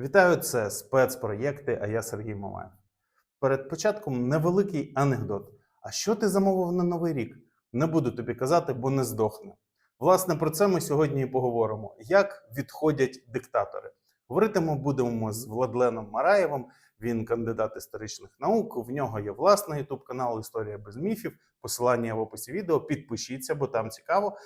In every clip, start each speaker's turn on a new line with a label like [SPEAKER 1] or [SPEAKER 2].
[SPEAKER 1] Вітаю, це спецпроєкти, а я Сергій Мамаєв. Перед початком невеликий анекдот. А що ти замовив на новий рік? Не буду тобі казати, бо не здохне. Власне, про це ми сьогодні і поговоримо. Як відходять диктатори? Говоритимо будемо з Владленом Мараєвим. Він кандидат історичних наук. В нього є власний ютуб канал Історія без міфів. Посилання в описі відео. Підпишіться, бо там цікаво.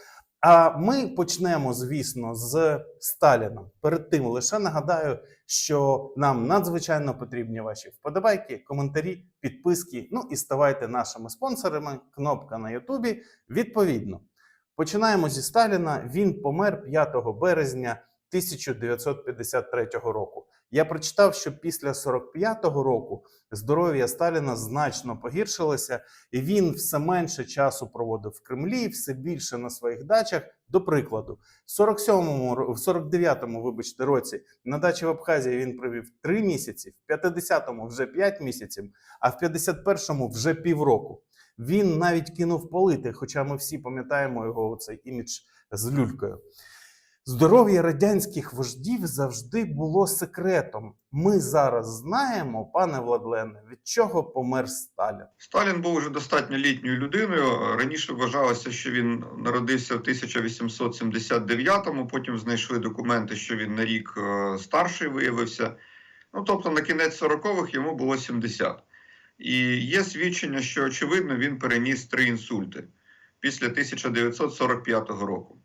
[SPEAKER 1] А ми почнемо, звісно, з Сталіна. Перед тим лише нагадаю, що нам надзвичайно потрібні ваші вподобайки, коментарі, підписки. Ну і ставайте нашими спонсорами. Кнопка на Ютубі. Відповідно, починаємо зі Сталіна. Він помер 5 березня 1953 року. Я прочитав, що після 45-го року здоров'я Сталіна значно погіршилося, і він все менше часу проводив в Кремлі, все більше на своїх дачах. До прикладу, в 47-му, в 49-му, вибачте, році на дачі в Абхазії він провів 3 місяці, в 50-му вже 5 місяців, а в 51-му вже півроку. Він навіть кинув полити, хоча ми всі пам'ятаємо його цей імідж з люлькою. Здоров'я радянських вождів завжди було секретом. Ми зараз знаємо, пане Владлене, від чого помер Сталін.
[SPEAKER 2] Сталін був вже достатньо літньою людиною. Раніше вважалося, що він народився в 1879-му, потім знайшли документи, що він на рік е, старший виявився. Ну, тобто на кінець 40-х йому було 70. І є свідчення, що очевидно він переніс три інсульти після 1945 року.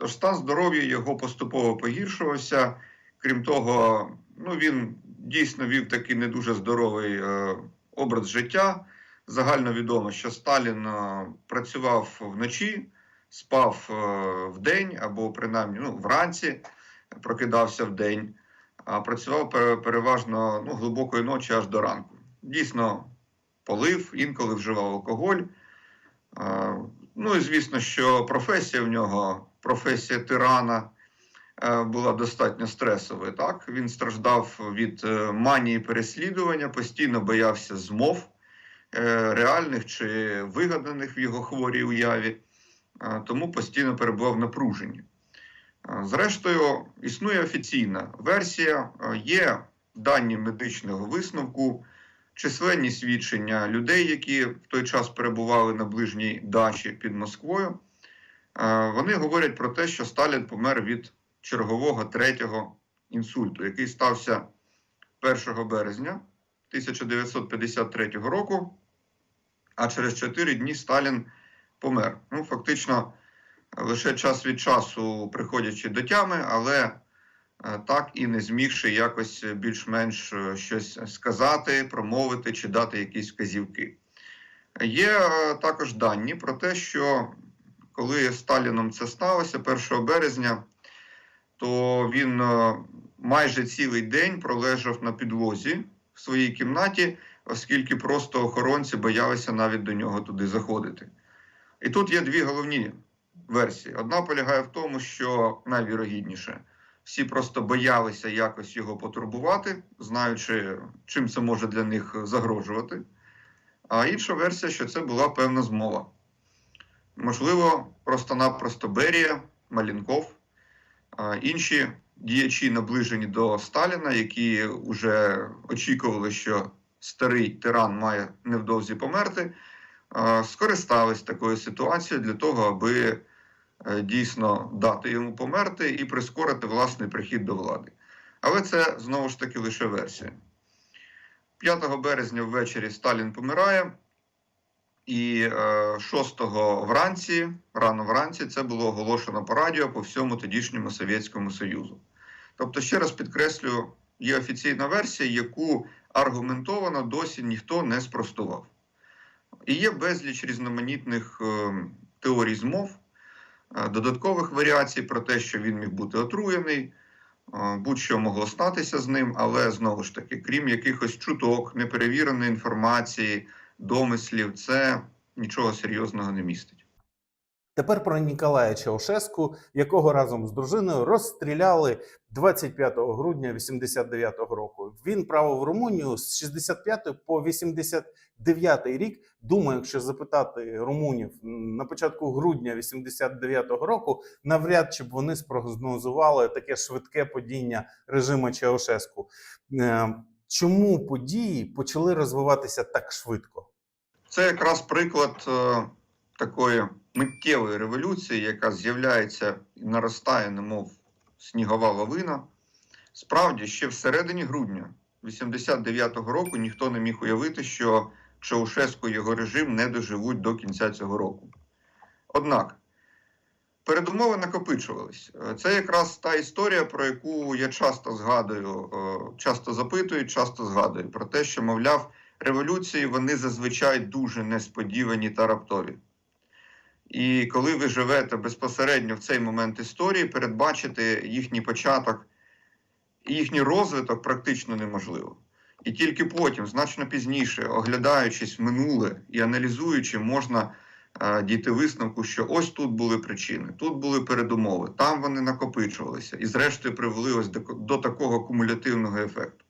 [SPEAKER 2] Тож стан здоров'я його поступово погіршувався. Крім того, ну він дійсно вів такий не дуже здоровий е, образ життя. Загально відомо, що Сталін е, працював вночі, спав е, вдень або принаймні ну, вранці, прокидався вдень, а працював переважно ну, глибокої ночі аж до ранку. Дійсно, полив, інколи вживав алкоголь. Е, Ну і звісно, що професія в нього, професія тирана, е, була достатньо стресовою. Так? Він страждав від е, манії переслідування, постійно боявся змов е, реальних чи вигаданих в його хворій уяві, тому постійно перебував в напруженні. Зрештою, існує офіційна версія, є дані медичного висновку, численні свідчення людей, які в той час перебували на ближній дачі під Москвою. Е, Вони говорять про те, що Сталін помер від чергового третього інсульту, який стався 1 березня 1953 року, а через 4 дні Сталін помер. Ну, фактично, лише час від часу приходячи до тями, але е, так і не змігши якось більш-менш е, щось сказати, промовити чи дати якісь вказівки. Є також дані про те, що коли Сталіном це сталося 1 березня, то він е, майже цілий день пролежав на підлозі в своїй кімнаті, оскільки просто охоронці боялися навіть до нього туди заходити. І тут є дві головні версії. Одна полягає в тому, що найвірогідніше, всі просто боялися якось його потурбувати, знаючи, чим це може для них загрожувати. А інша версія, що це була певна змова. Можливо, просто-напросто Берія, Малінков, інші діячі, наближені до Сталіна, які вже очікували, що старий тиран має невдовзі померти, скористались такою ситуацією для того, аби е, дійсно дати йому померти і прискорити власний прихід до влади. Але це знову ж таки лише версія. 5 березня ввечері Сталін помирає, і е, 6 вранці, рано вранці, це було оголошено по радіо по всьому тодішньому Совєтському Союзу. Тобто, ще раз підкреслюю, є офіційна версія, яку аргументовано досі ніхто не спростував. І є безліч різноманітних е, теорій змов, е, додаткових варіацій про те, що він міг бути отруєний, е, будь-що могло статися з ним, але знову ж таки, крім якихось чуток, неперевіреної інформації, домислів, це нічого серйозного не містить.
[SPEAKER 1] Тепер про Ніколая Чаушеску, якого разом з дружиною розстріляли 25 грудня 89-го року. Він правив Румунію з 65 по 89 рік. Думаю, якщо запитати румунів на початку грудня 89-го року, навряд чи б вони спрогнозували таке швидке падіння режиму Чаушеску. Е, Чому події почали розвиватися так швидко?
[SPEAKER 2] Це якраз приклад е, такої миттєвої революції, яка з'являється і наростає, немов снігова лавина. Справді, ще всередині грудня 89-го року ніхто не міг уявити, що Чаушеску і його режим не доживуть до кінця цього року. Однак передумови накопичувались. Це якраз та історія, про яку я часто згадую, е, часто запитую, часто згадую про те, що, мовляв, революції вони зазвичай дуже несподівані та раптові. І коли ви живете безпосередньо в цей момент історії, передбачити їхній початок і їхній розвиток практично неможливо. І тільки потім, значно пізніше, оглядаючись в минуле і аналізуючи, можна е, дійти висновку, що ось тут були причини, тут були передумови, там вони накопичувалися і, зрештою, привели ось до, до такого кумулятивного ефекту.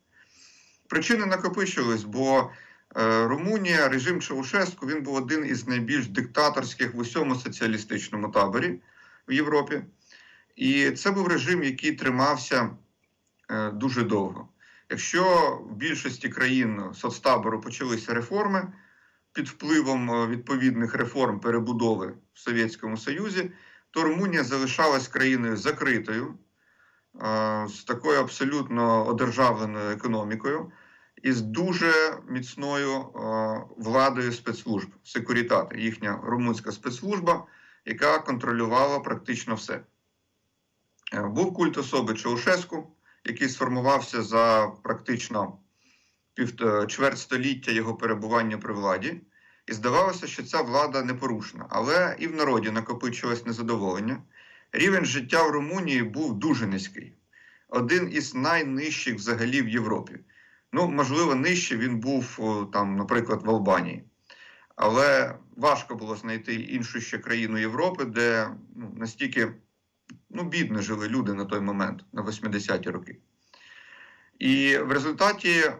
[SPEAKER 2] Причини накопичувались, бо е, Румунія, режим Чаушеску, він був один із найбільш диктаторських в усьому соціалістичному таборі в Європі. І це був режим, який тримався е, дуже довго. Якщо в більшості країн соцтабору почалися реформи під впливом е, відповідних реформ перебудови в Совєтському Союзі, то Румунія залишалась країною закритою, з такою абсолютно одержавленою економікою і з дуже міцною е, владою спецслужб, секурітати, їхня румунська спецслужба, яка контролювала практично все. Е, Був культ особи Чаушеску, який сформувався за практично е, чверть століття його перебування при владі. І здавалося, що ця влада непорушна, але і в народі накопичилось незадоволення. Рівень життя в Румунії був дуже низький, один із найнижчих взагалі в Європі. Ну, можливо, нижче він був там, наприклад, в Албанії. Але важко було знайти іншу ще країну Європи, де ну, настільки ну, бідно жили люди на той момент, на 80-ті роки. І в результаті,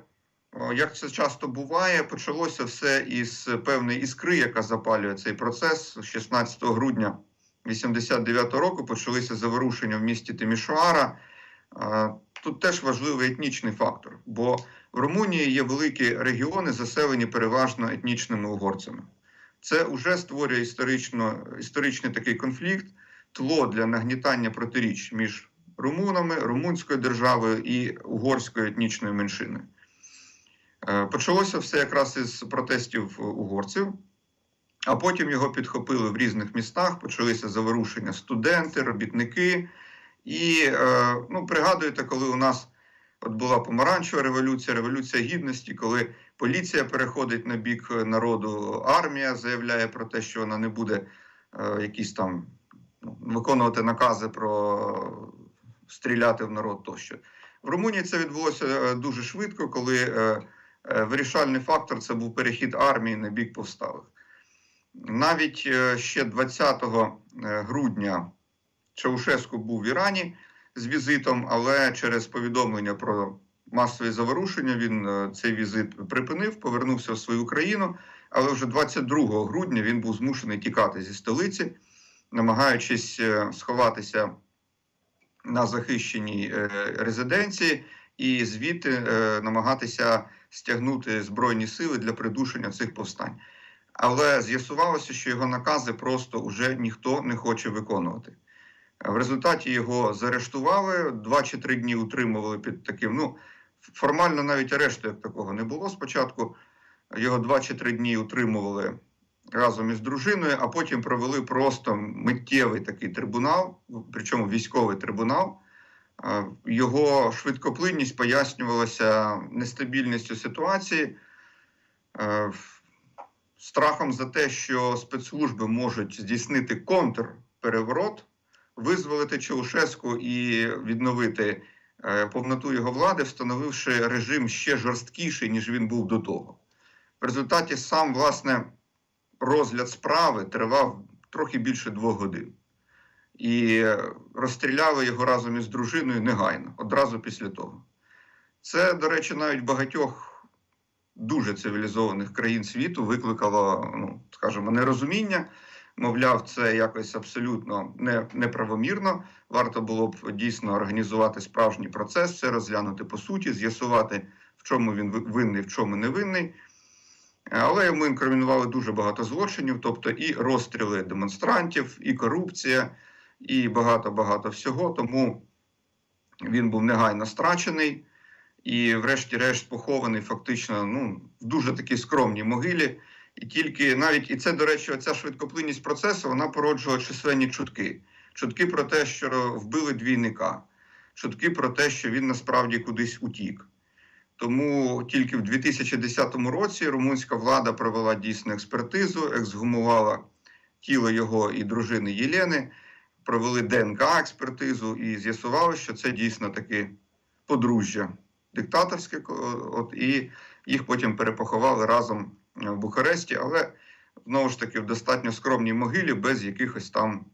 [SPEAKER 2] як це часто буває, почалося все із певної іскри, яка запалює цей процес. 16 грудня 89-го року почалися заворушення в місті Тимішоара. Е, Тут теж важливий етнічний фактор, бо в Румунії є великі регіони, заселені переважно етнічними угорцями. Це вже створює історично, історичний такий конфлікт, тло для нагнітання протиріч між румунами, румунською державою і угорською етнічною меншиною. Е, Почалося все якраз із протестів угорців, а потім його підхопили в різних містах, почалися заворушення студенти, робітники. І е, ну, пригадуєте, коли у нас от була помаранчева революція, революція гідності, коли поліція переходить на бік народу, армія заявляє про те, що вона не буде е, якісь там ну, виконувати накази про стріляти в народ тощо. В Румунії це відбулося е, дуже швидко, коли е, е, вирішальний фактор це був перехід армії на бік повсталих. Навіть е, ще 20 грудня Чаушеску був в Ірані з візитом, але через повідомлення про масові заворушення він е, цей візит припинив, повернувся в свою країну. Але вже 22 грудня він був змушений тікати зі столиці, намагаючись е, сховатися на захищеній е, резиденції і звідти намагатися стягнути збройні сили для придушення цих повстань. Але з'ясувалося, що його накази просто вже ніхто не хоче виконувати. В результаті його заарештували, два чи три дні утримували під таким. Ну формально навіть арешту як такого не було спочатку. Його два чи три дні утримували разом із дружиною, а потім провели просто миттєвий такий трибунал, причому військовий трибунал. Його швидкоплинність пояснювалася нестабільністю ситуації, страхом за те, що спецслужби можуть здійснити контрпереворот, визволити Чаушеску і відновити е, повноту його влади, встановивши режим ще жорсткіший, ніж він був до того. В результаті сам власне розгляд справи тривав трохи більше двох годин. І розстріляли його разом із дружиною негайно, одразу після того. Це, до речі, навіть багатьох дуже цивілізованих країн світу викликало, ну, скажімо, нерозуміння. Мовляв, це якось абсолютно не, неправомірно. Варто було б дійсно організувати справжній процес, все розглянути по суті, з'ясувати, в чому він винний, в чому не винний. Але йому інкримінували дуже багато злочинів, тобто і розстріли демонстрантів, і корупція, і багато-багато всього. Тому він був негайно страчений і, врешті-решт, похований фактично ну, в дуже такій скромній могилі. І тільки навіть і це, до речі, оця швидкоплинність процесу вона породжувала численні чутки. Чутки про те, що вбили двійника, чутки про те, що він насправді кудись утік. Тому тільки в 2010 році румунська влада провела дійсну експертизу, ексгумувала тіло його і дружини Єлени, провели ДНК-експертизу і з'ясували, що це дійсно таки подружжя диктаторське. От, і їх потім перепоховали разом в Бухаресті, але знову ж таки в достатньо скромній могилі без якихось там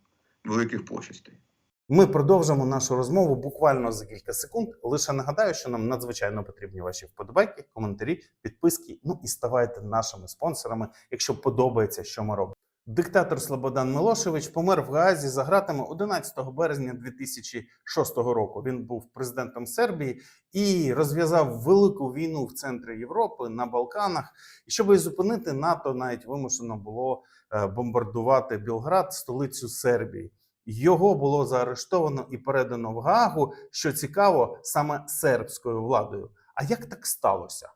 [SPEAKER 2] великих почестей.
[SPEAKER 1] Ми продовжимо нашу розмову буквально за кілька секунд. Лише нагадаю, що нам надзвичайно потрібні ваші вподобайки, коментарі, підписки. Ну і ставайте нашими спонсорами, якщо подобається, що ми робимо. Диктатор Слободан Милошевич помер в Гаазі за ґратами 11 березня 2006 року. Він був президентом Сербії і розв'язав велику війну в центрі Європи на Балканах. І щоб її зупинити, НАТО навіть вимушено було е, бомбардувати Білград, столицю Сербії. Його було заарештовано і передано в Гаагу, що цікаво, саме сербською владою. А як так сталося?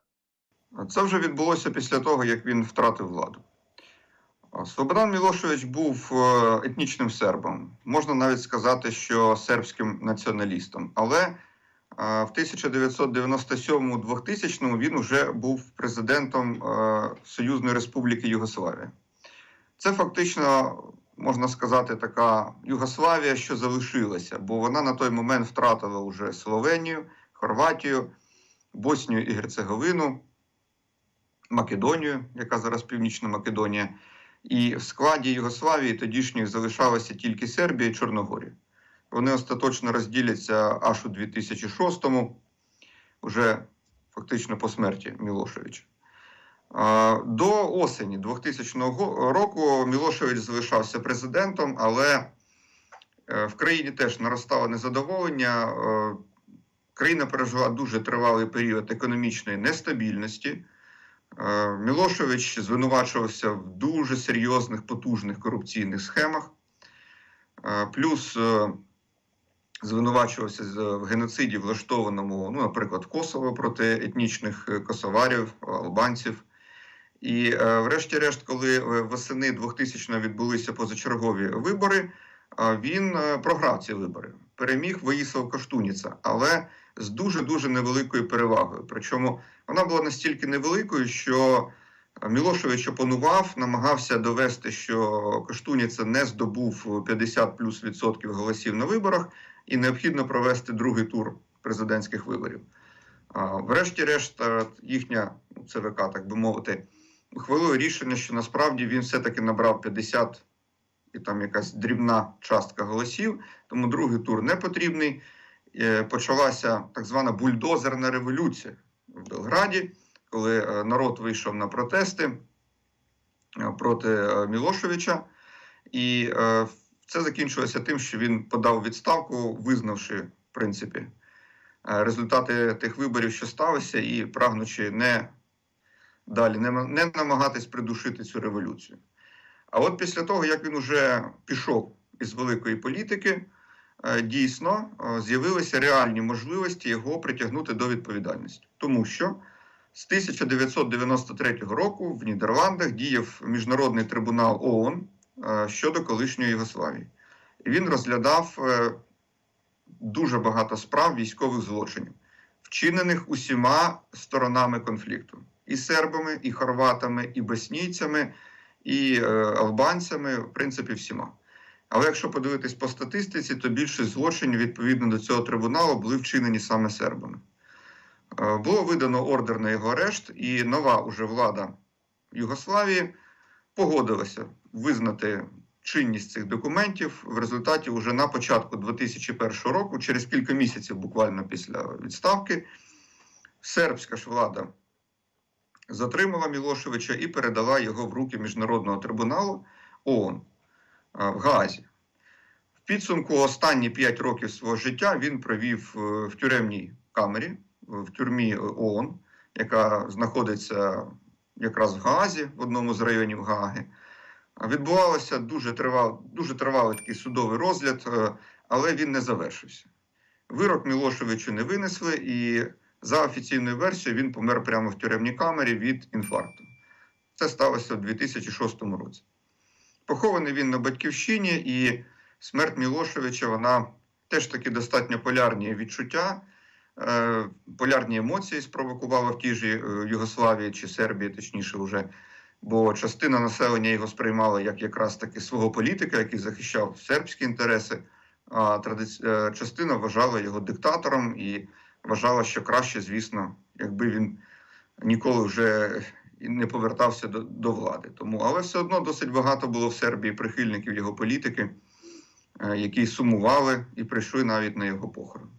[SPEAKER 2] Це вже відбулося після того, як він втратив владу. Слободан Мілошевич був е, етнічним сербом. Можна навіть сказати, що сербським націоналістом. Але е, в 1997-2000 він вже був президентом е, Союзної Республіки Югославія. Це фактично, можна сказати, така Югославія, що залишилася, бо вона на той момент втратила вже Словенію, Хорватію, Боснію і Герцеговину. Македонію, яка зараз Північна Македонія, і в складі Югославії тодішньої залишалася тільки Сербія і Чорногорія. Вони остаточно розділяться аж у 2006-му, вже фактично по смерті Мілошевича. До осені 2000 року Мілошевич залишався президентом, але е, в країні теж наростало незадоволення. Е, Країна пережила дуже тривалий період економічної нестабільності. Е, Мілошевич звинувачувався в дуже серйозних потужних корупційних схемах, Е, плюс е, звинувачувався в геноциді, влаштованому, ну, наприклад, Косово проти етнічних косоварів, албанців. І, врешті-решт, коли восени 2000-го відбулися позачергові вибори, він програв ці вибори. Переміг Воїсов Коштуніца, але з дуже дуже невеликою перевагою. Причому вона була настільки невеликою, що Мілошевич опонував, намагався довести, що Коштуніца не здобув 50 плюс відсотків голосів на виборах, і необхідно провести другий тур президентських виборів. Врешті-решт, е, їхня ну, ЦВК, так би мовити, ухвалила рішення, що насправді він все-таки набрав 50 і там якась дрібна частка голосів, тому другий тур не потрібний. Е, Почалася так звана бульдозерна революція в Белграді, коли е, народ вийшов на протести е, проти Мілошевича. І це закінчилося тим, що він подав відставку, визнавши, в принципі, результати тих виборів, що сталося, і прагнучи не далі не, намагатись придушити цю революцію. А от після того, як він уже пішов із великої політики, дійсно е, з'явилися реальні можливості його притягнути до відповідальності, тому що з 1993 року в Нідерландах діяв міжнародний трибунал ООН е, щодо колишньої Югославії. І він розглядав е, дуже багато справ військових злочинів, вчинених усіма сторонами конфлікту: і сербами, і хорватами, і боснійцями, і е, албанцями, в принципі, всіма. Але якщо подивитись по статистиці, то більшість злочинів відповідно до цього трибуналу були вчинені саме сербами. Е, Було видано ордер на його арешт, і нова уже влада Югославії погодилася визнати чинність цих документів в результаті уже на початку 2001 року, через кілька місяців, буквально після відставки, сербська ж влада затримала Мілошевича і передала його в руки Міжнародного трибуналу ООН в Гаазі. В підсумку останні 5 років свого життя він провів е, в тюремній камері, в тюрмі ООН, яка знаходиться якраз в Гаазі, в одному з районів Гааги. А Відбувався дуже тривалий, дуже тривалий такий судовий розгляд, е, але він не завершився. Вирок Мілошевичу не винесли, і за офіційною версією він помер прямо в тюремній камері від інфаркту. Це сталося в 2006 році. Похований він на батьківщині, і смерть Мілошевича вона теж таки достатньо полярні відчуття, е, полярні емоції спровокувала в тій же е, Югославії чи Сербії, точніше, вже. Бо частина населення його сприймала як якраз таки свого політика, який захищав сербські інтереси, а традиці... е, частина вважала його диктатором і вважала, що краще, звісно, якби він ніколи вже і не повертався до, до влади. Тому, але все одно досить багато було в Сербії прихильників його політики, е, які сумували і прийшли навіть на його похорон.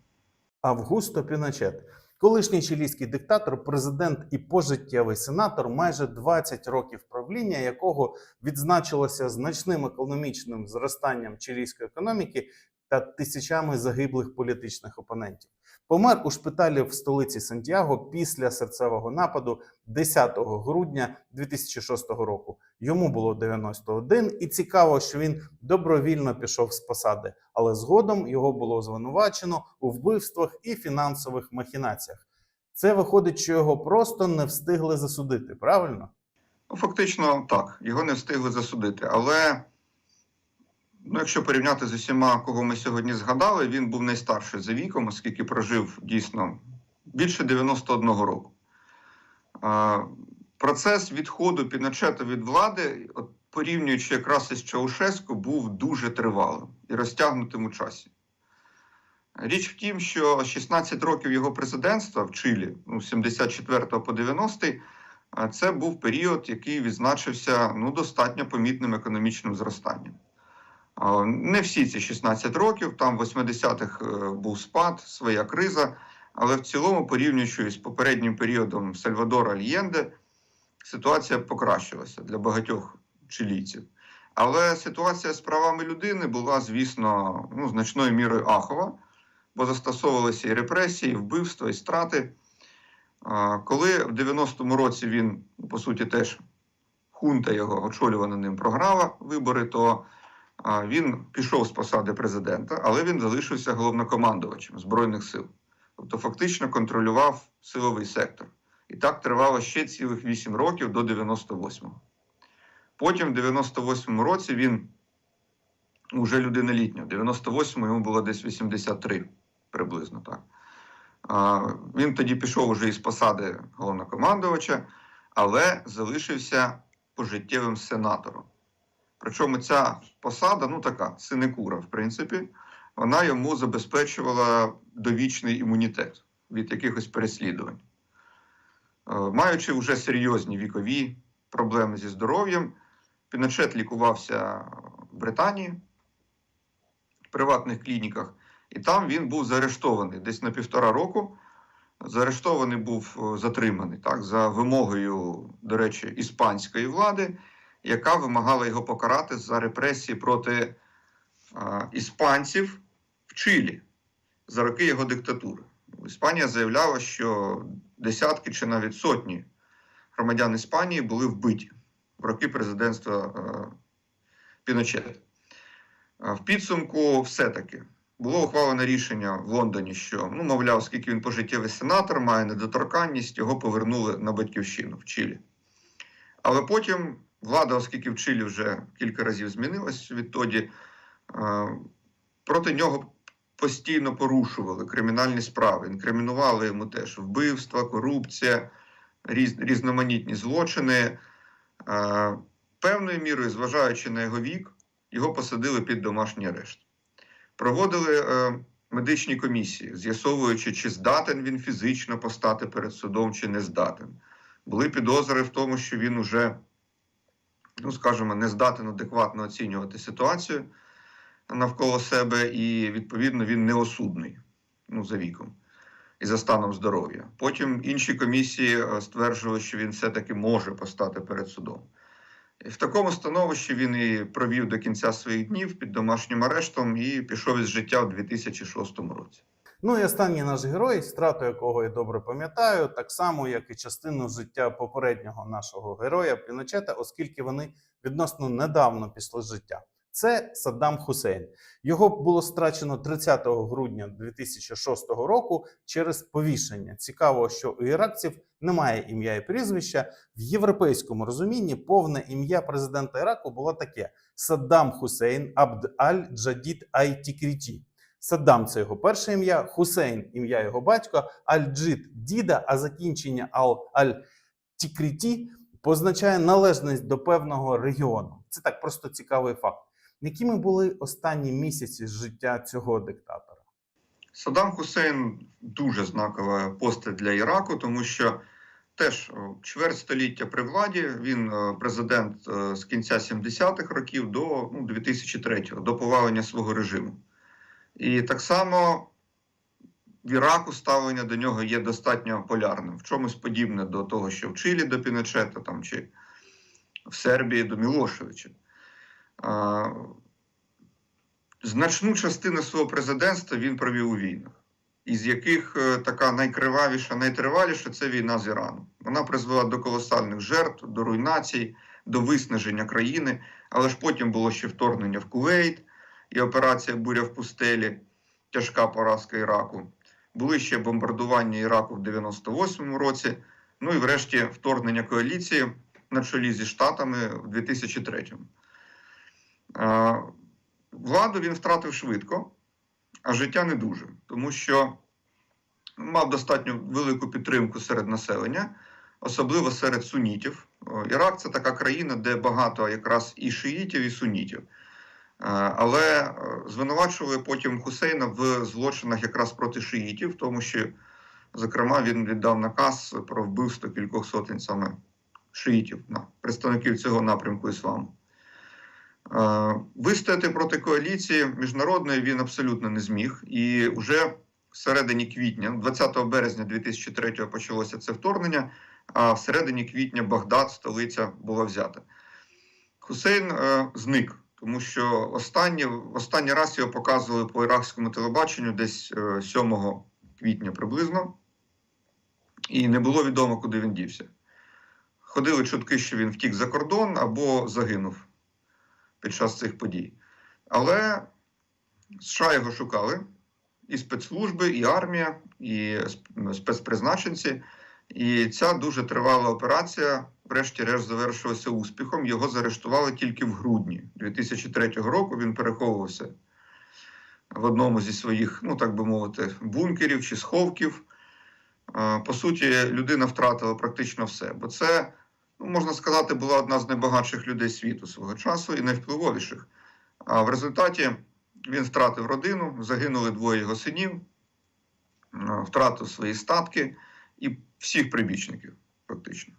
[SPEAKER 1] Августо Піночет, колишній чилійський диктатор, президент і пожиттєвий сенатор, майже 20 років правління якого відзначилося значним економічним зростанням чилійської економіки та тисячами загиблих політичних опонентів. Помер у шпиталі в столиці Сантьяго після серцевого нападу 10 грудня 2006 року. Йому було 91, і цікаво, що він добровільно пішов з посади, але згодом його було звинувачено у вбивствах і фінансових махінаціях. Це виходить, що його просто не встигли засудити, правильно?
[SPEAKER 2] Ну, фактично так, його не встигли засудити. Але ну, якщо порівняти з усіма, кого ми сьогодні згадали, він був найстарший за віком, оскільки прожив дійсно більше 91 року. Процес відходу Піночета від влади, от, порівнюючи якраз із Чаушеску, був дуже тривалим і розтягнутим у часі. Річ в тім, що 16 років його президентства в Чилі, ну, з 74 по 90 а це був період, який відзначився ну, достатньо помітним економічним зростанням. Не всі ці 16 років, там в 80-х е, був спад, своя криза, але в цілому, порівнюючи з попереднім періодом Сальвадора Альєнде, ситуація покращилася для багатьох чилійців. Але ситуація з правами людини була, звісно, ну, значною мірою ахова, бо застосовувалися і репресії, і вбивства, і страти. Коли в 90-му році він, по суті, теж хунта його очолювана ним програла вибори, то він пішов з посади президента, але він залишився головнокомандувачем Збройних сил. Тобто фактично контролював силовий сектор. І так тривало ще цілих 8 років до 98-го. Потім, в 98-му році, він уже людина літня. В 98-му йому було десь 83 приблизно так. Він тоді пішов уже із посади головнокомандувача, але залишився пожиттєвим сенатором. Причому ця посада, ну така синекура, в принципі, вона йому забезпечувала довічний імунітет від якихось переслідувань. Е, Маючи вже серйозні вікові проблеми зі здоров'ям, Піночет лікувався в Британії в приватних клініках, і там він був заарештований десь на півтора року. Заарештований був е, затриманий так, за вимогою, до речі, іспанської влади, яка вимагала його покарати за репресії проти а, іспанців в Чилі за роки його диктатури. Іспанія заявляла, що десятки чи навіть сотні громадян Іспанії були вбиті в роки президентства е, Піночета. А В підсумку, все-таки було ухвалене рішення в Лондоні, що, ну, мовляв, оскільки він пожиттєвий сенатор, має недоторканність, його повернули на батьківщину в Чилі. Але потім влада, оскільки в Чилі вже кілька разів змінилась відтоді, е, проти нього постійно порушували кримінальні справи, інкримінували йому теж вбивства, корупція, різ, різноманітні злочини. Е, Певною мірою, зважаючи на його вік, його посадили під домашній арешт. Проводили е, медичні комісії, з'ясовуючи, чи здатен він фізично постати перед судом, чи не здатен. Були підозри в тому, що він уже ну скажімо, не здатен адекватно оцінювати ситуацію навколо себе, і відповідно він неосудний ну, за віком і за станом здоров'я. Потім інші комісії е, стверджували, що він все-таки може постати перед судом. І в такому становищі він і провів до кінця своїх днів під домашнім арештом і пішов із життя у 2006 році.
[SPEAKER 1] Ну і останній наш герой, страту якого я добре пам'ятаю, так само як і частину життя попереднього нашого героя Піночета, оскільки вони відносно недавно пішли життя. Це Саддам Хусейн. Його було страчено 30 грудня 2006 року через повішення. Цікаво, що у іракців немає ім'я і прізвища. В європейському розумінні повне ім'я президента Іраку було таке: Саддам Хусейн Абд Аль Джадід Айтікріті. Саддам це його перше ім'я, Хусейн ім'я його батька, Аль-Джид діда, а закінчення Аль Тікріті позначає належність до певного регіону. Це так просто цікавий факт. Якими були останні місяці життя цього диктатора?
[SPEAKER 2] Саддам Хусейн дуже знакова постать для Іраку, тому що теж чверть століття при владі. Він е, президент е, з кінця 70-х років до ну, 2003-го, до повалення свого режиму. І так само в Іраку ставлення до нього є достатньо полярним, в чомусь подібне до того, що в Чилі до Піночета там, чи в Сербії до Мілошевича. Значну частину свого президентства він провів у війнах, із яких е, така найкривавіша, найтриваліша це війна з Іраном. Вона призвела до колосальних жертв, до руйнацій, до виснаження країни. Але ж потім було ще вторгнення в Кувейт і операція Буря в пустелі, тяжка поразка Іраку. Були ще бомбардування Іраку в 98-му році. Ну і врешті вторгнення коаліції на чолі зі Штатами в 2003-му. Е, Владу він втратив швидко, а життя не дуже, тому що мав достатньо велику підтримку серед населення, особливо серед сунітів. Ірак це така країна, де багато якраз і шиїтів, і сунітів. Е, Але е, звинувачували потім Хусейна в злочинах якраз проти шиїтів, тому що, зокрема, він віддав наказ про вбивство кількох сотень саме шиїтів, представників цього напрямку ісламу. Е, Вистояти проти коаліції міжнародної він абсолютно не зміг. І вже в середині квітня, 20 березня 2003 почалося це вторгнення, а в середині квітня Багдад, столиця, була взята. Хусейн зник, тому що останній, останній раз його показували по іракському телебаченню десь е, 7 квітня приблизно, і не було відомо, куди він дівся. Ходили чутки, що він втік за кордон або загинув під час цих подій. Але США його шукали і спецслужби, і армія, і спецпризначенці. І ця дуже тривала операція, врешті-решт, завершилася успіхом. Його заарештували тільки в грудні 2003 року. Він переховувався в одному зі своїх, ну так би мовити, бункерів чи сховків. По суті, людина втратила практично все, бо це ну, можна сказати, була одна з найбагатших людей світу свого часу і найвпливовіших. А в результаті він втратив родину, загинули двоє його синів, втратив свої статки і всіх прибічників, фактично.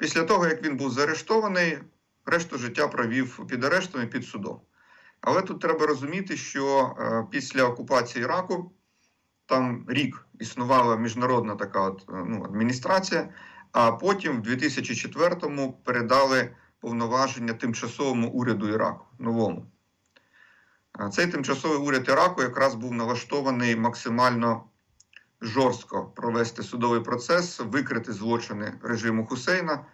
[SPEAKER 2] Після того, як він був заарештований, решту життя провів під арештом і під судом. Але тут треба розуміти, що е, після окупації Іраку там рік існувала міжнародна така от, е, ну, адміністрація, а потім в 2004-му передали повноваження тимчасовому уряду Іраку, новому. Цей тимчасовий уряд Іраку якраз був налаштований максимально жорстко провести судовий процес, викрити злочини режиму Хусейна,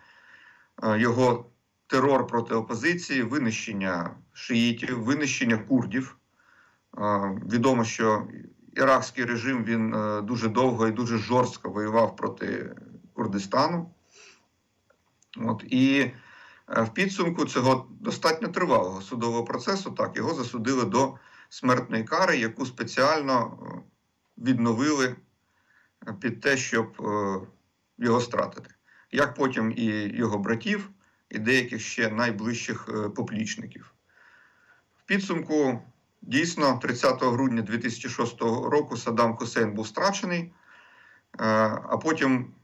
[SPEAKER 2] е, його терор проти опозиції, винищення шиїтів, винищення курдів. Е, Відомо, що іракський режим він е, дуже довго і дуже жорстко воював проти Курдистану. От, і в підсумку цього достатньо тривалого судового процесу так, його засудили до смертної кари, яку спеціально відновили під те, щоб е, його стратити. Як потім і його братів, і деяких ще найближчих е, поплічників. В підсумку, дійсно, 30 грудня 2006 року Саддам Хусейн був страчений, е, а потім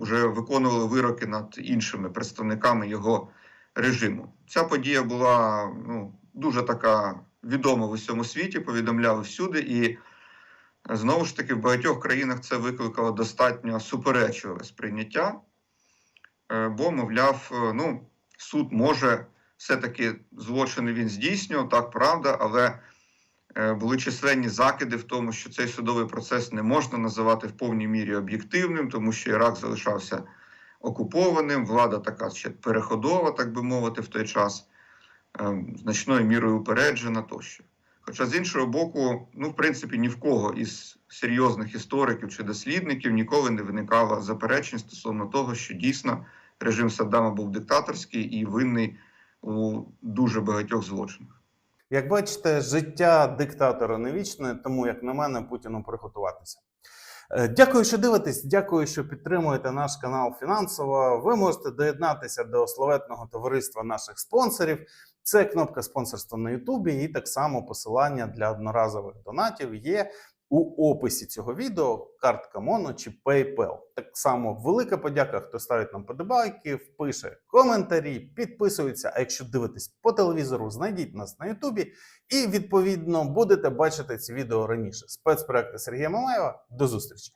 [SPEAKER 2] вже виконували вироки над іншими представниками його режиму. Ця подія була ну, дуже така відома в усьому світі, повідомляли всюди, і знову ж таки в багатьох країнах це викликало достатньо суперечливе сприйняття, Е, бо, мовляв, е, ну, суд може все-таки злочини він здійснював, так правда, але е, були численні закиди в тому, що цей судовий процес не можна називати в повній мірі об'єктивним, тому що Ірак залишався окупованим, влада така ще переходова, так би мовити, в той час, значною мірою упереджена тощо. Хоча з іншого боку, ну, в принципі, ні в кого із серйозних істориків чи дослідників ніколи не виникало заперечень стосовно того, що дійсно режим Саддама був диктаторський і винний у дуже багатьох злочинах.
[SPEAKER 1] Як бачите, життя диктатора не вічне, тому, як на мене, Путіну приготуватися. Е, Дякую, що дивитесь. Дякую, що підтримуєте наш канал фінансово. Ви можете доєднатися до славетного товариства наших спонсорів. Це кнопка спонсорства на Ютубі, і так само посилання для одноразових донатів є у описі цього відео. Картка Моно чи PayPal. Так само велика подяка, хто ставить нам подобайки, впише коментарі, підписується. А якщо дивитесь по телевізору, знайдіть нас на Ютубі і відповідно будете бачити ці відео раніше. Спецпроекти Сергія Мамаєва. До зустрічі!